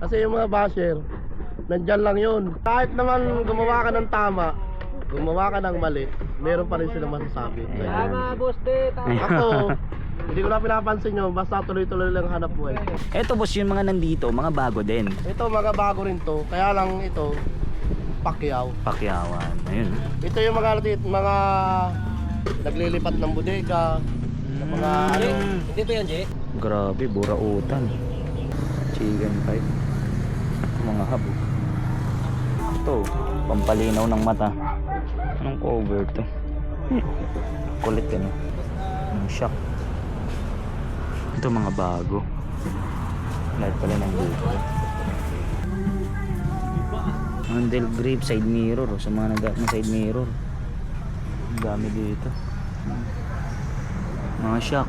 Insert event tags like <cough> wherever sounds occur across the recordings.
Kasi yung mga basher, nandyan lang yun. Kahit naman gumawa ka ng tama, gumawa ka ng mali, meron pa rin silang masasabi. Tama, boss de. Tama. Ako, hindi ko na pinapansin nyo, basta tuloy-tuloy lang hanap buhay. Eto boss, yung mga nandito, mga bago din. Ito, mga bago rin to, kaya lang ito, pakyaw. Pakyawan. Ayun. Ito yung mga, mga naglilipat ng bodega, ng mga ano, Hindi to yan, Jay. Grabe, burautan. Chicken pipe. Mga habo. Ito, pampalinaw ng mata. Anong cover to? Kulit yan. eh. Ang shock. Ito mga bago. Lahat pala ng dito. Handle grip, side mirror. oh, Sa mga nag ng side mirror. Dami dito. Mga shock.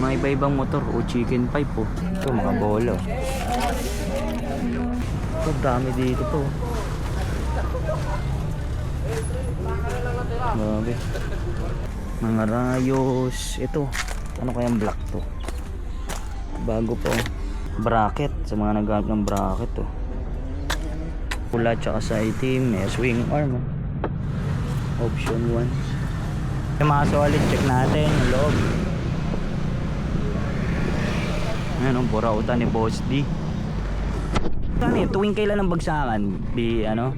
Mga iba-ibang motor o chicken pipe po. Ito mga bolo. Ito dami dito to. Grabe. Mga rayos. Ito. Ano kayang black to? Bago po. Bracket. Sa mga naghanap ng bracket to. Pula tsaka sa itim. May swing arm. oh. Option 1. Yung mga solid check natin yung loob. Ayan o, burautan ni Boss D. Ano yun, tuwing kailan ng bagsakan? Di ano?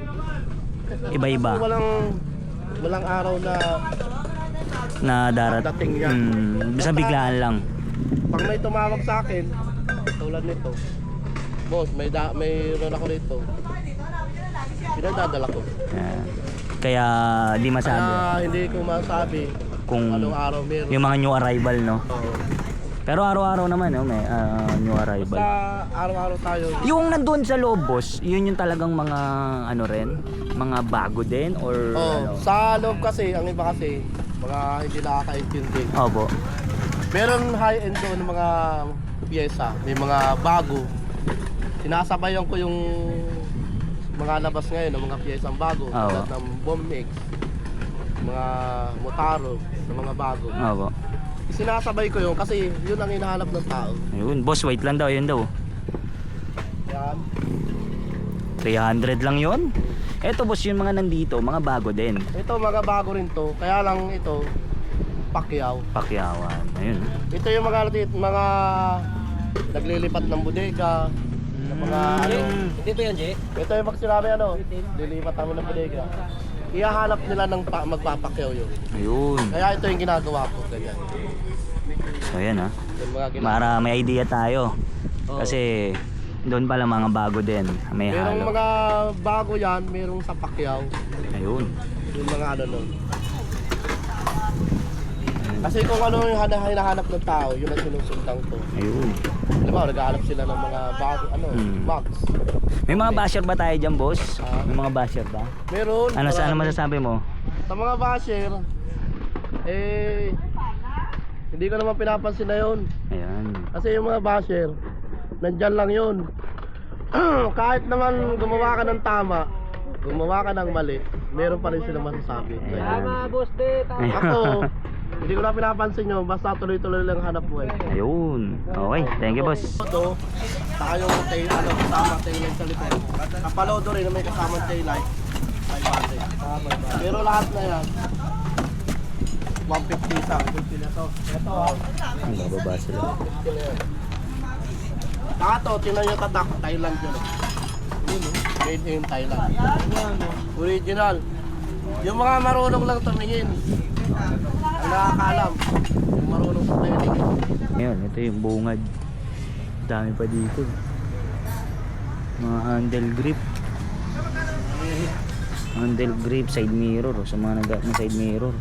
Iba-iba walang, walang araw na na darat. Dating yan. Hmm, basta biglaan lang. pag may tumawag sa akin, tulad nito, boss, may da, mayroon ako rito. Pinadadala ko. Ayan. Kaya di masabi Kaya hindi ko masabi kung anong araw meron. yung mga new arrival no. Oo. Pero araw-araw naman no, may ah, new arrival. Basta araw-araw tayo. Yung nandun sa loob boss, yun yung talagang mga ano rin, mga bago din or Oh, ano? sa loob kasi, ang iba kasi, mga hindi nakakaintindi. Opo. Meron high-end doon ng mga pyesa, may mga bago. Sinasabayan ko yung mga labas ngayon ng mga pyesang bago, Oo. tulad ng bomb mix, mga motaro, ng mga bago. Opo. Sinasabay ko yun kasi yun ang hinahanap ng tao. Ayun, boss, wait lang daw, yun daw. Yan. 300 lang yun. Eto boss, yung mga nandito, mga bago din. Ito mga bago rin to, kaya lang ito, pakyaw. Pakyawan. Ayun. Ito yung mga mga naglilipat ng bodega, ng mga ano. Hindi to yan, Jay. Ito yung pag sinabi ano, lilipat kami ng bodega. Ihahanap nila ng pa, magpapakyaw yun. Ayun. Kaya ito yung ginagawa ko, ganyan. So ayan ha. Yung mga ginagawa. Para may idea tayo. Oo. Kasi doon pala mga bago din. May Merong halo. mga bago yan, merong sa pakyaw. Ayun. Yung mga ano nun. Kasi kung ano yung hana- hinahanap ng tao, yun ang sinusundan ko. Ayun. Alam mo, naghahanap sila ng mga bago, ano, Hmm. box. May mga basher ba tayo dyan, boss? May mga basher ba? Meron. Ano sa ano marami. masasabi mo? Sa mga basher, eh, hindi ko naman pinapansin na yun. Ayan. Kasi yung mga basher, nandyan lang yun. <clears throat> Kahit naman gumawa ka ng tama, gumawa ka ng mali, meron pa rin silang masasabi. Tama, boss de. Tama. Ako, <laughs> hindi ko na pinapansin nyo, basta tuloy-tuloy lang hanap buhay. Ayun. Okay, thank you, boss. Ito, saka yung tail, ano, kasama tail light sa likod. Kapalodo rin na may kasamang tail light, 500. Pero lahat na yan, 150 isang. Ito, ito, Ang bababa sila. Saka to, tinan yung tatak, Thailand yun. Yun, oh. Made in Thailand. Original. Yung mga marunong lang tumingin. Ang nakakaalam. Yung marunong sa training. Ngayon, ito yung bungad. Dami pa dito. Mga handle grip. Handle grip, side mirror. oh, Sa mga nag side mirror.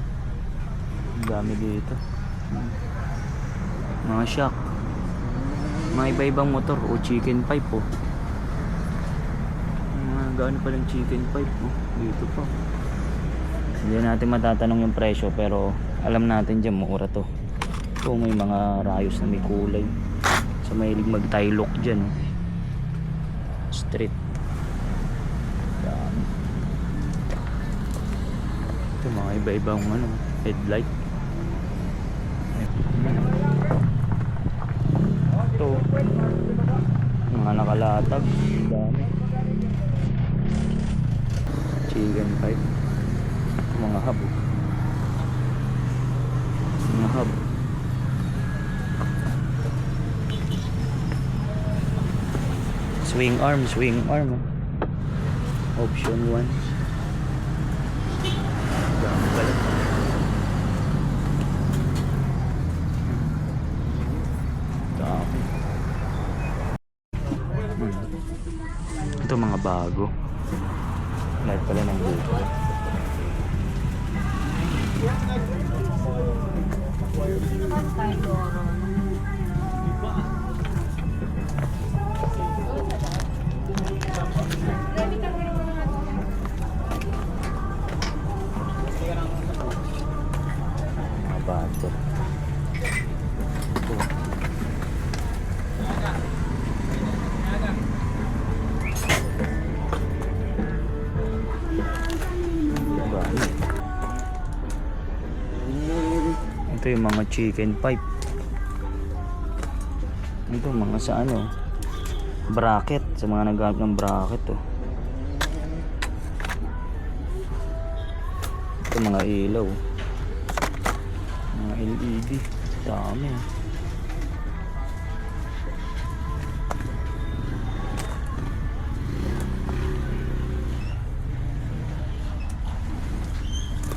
Dami dito. Mga shock. Mga iba-ibang motor o chicken pipe po. Mga gaano pa chicken pipe oh. Dito pa. Hindi natin matatanong yung presyo pero alam natin dyan mura to. Ito may mga rayos na may kulay. Sa mahilig mag-tie look dyan. oh. Street. Dami. Ito mga iba-ibang ano, headlight. Ito. Mga nakalatag. Dami. Chicken pipe. Mga hub. Mga hub. Swing arm, swing arm. Option 1. Dami. Ito mga bago. Lahat pala ng buko. Mga bago. Dami. Ito yung mga chicken pipe. Ito mga sa ano bracket sa mga naghahanap ng bracket oh. Ito mga ilaw. Mga LED. Dami ah.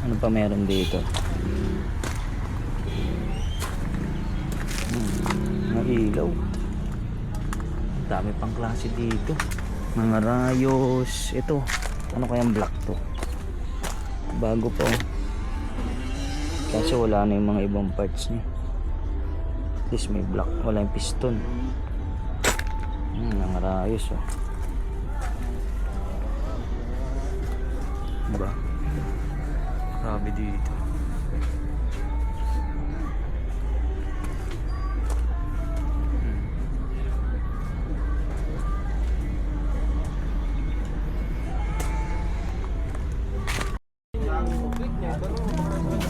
Ano pa meron dito? Hmm, mga ilaw. Dami pang klase dito. Mga rayos. Ito. Ano kayang black to? Bago pa oh. Kasi wala na yung mga ibang parts niya. At least may black. Wala yung piston. Hmm, mga rayos oh. Diba? Grabe dito.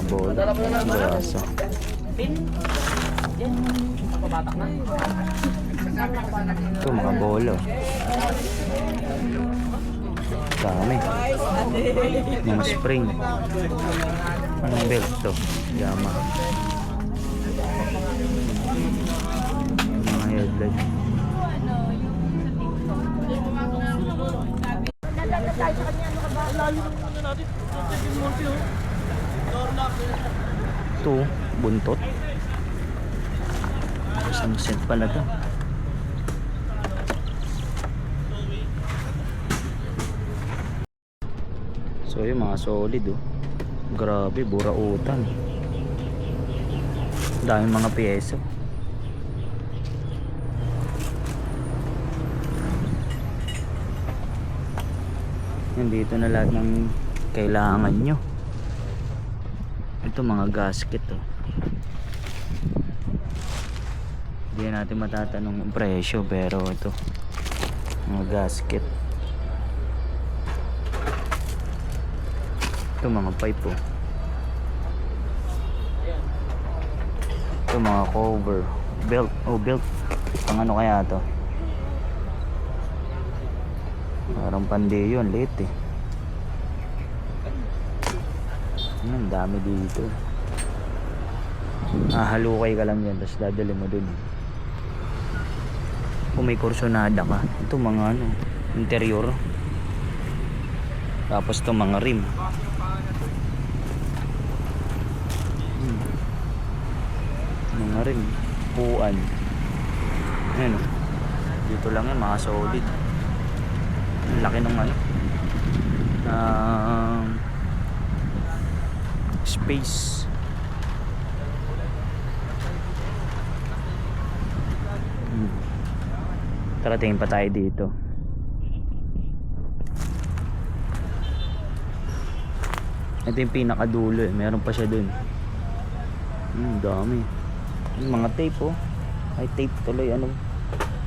Bola. Braso. Ito mga bolo. Dami. Mga spring. Anong belt to? Yamaha. Mga headlight. Ito, buntot. Isang set pala to. So yung mga solid oh. Grabe, burautan. Daming mga pyesa. Yan dito na lahat ng kailangan nyo. Ito mga gasket oh. Hindi natin matatanong yung presyo pero ito mga gasket. Ito mga pipe oh. Ito mga cover. Belt. Oh belt. Pang ano kaya to? Parang pandi yun. Late eh. Ano, ang dami dito. Ah, halukay ka lang yan. Tapos dadali mo dun. Kung may kursonada ka. Ito mga ano. Interior. Tapos ito mga rim. Hmm. Mga rim. Puan. Ayan. Dito lang yan. Mga solid. Ang laki ng ano. Um, space. Hmm. Tara tingin pa tayo dito. Ito yung pinakadulo eh. Meron pa siya dun. Hmm, dami. Yung mga tape oh. Ay tape tuloy ano.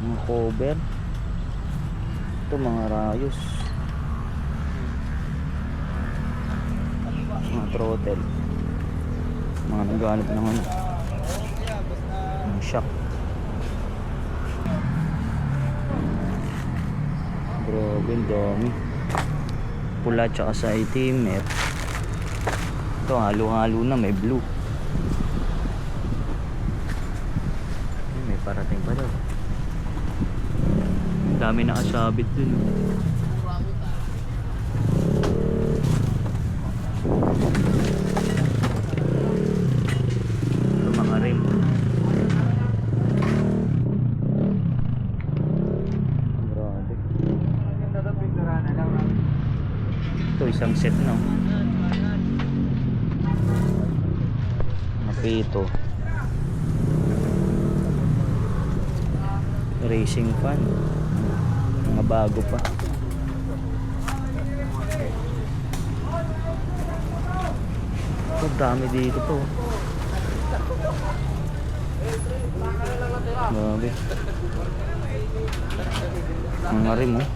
Mga cover. Ito mga rayos. Mga throttle. Mga naghanap ng ano. Mga shock. Grabe, ang. Pula tsaka sa itim. Eh. Ito, halo-halo na. May blue. Ay, may parating pa daw. Dami nakasabit dun. oh. Ito mga rim. Grabe. Set no. Napito. Racing fan. Mga bago pa. Ito dami dito to. Grabe. Mga rim oh.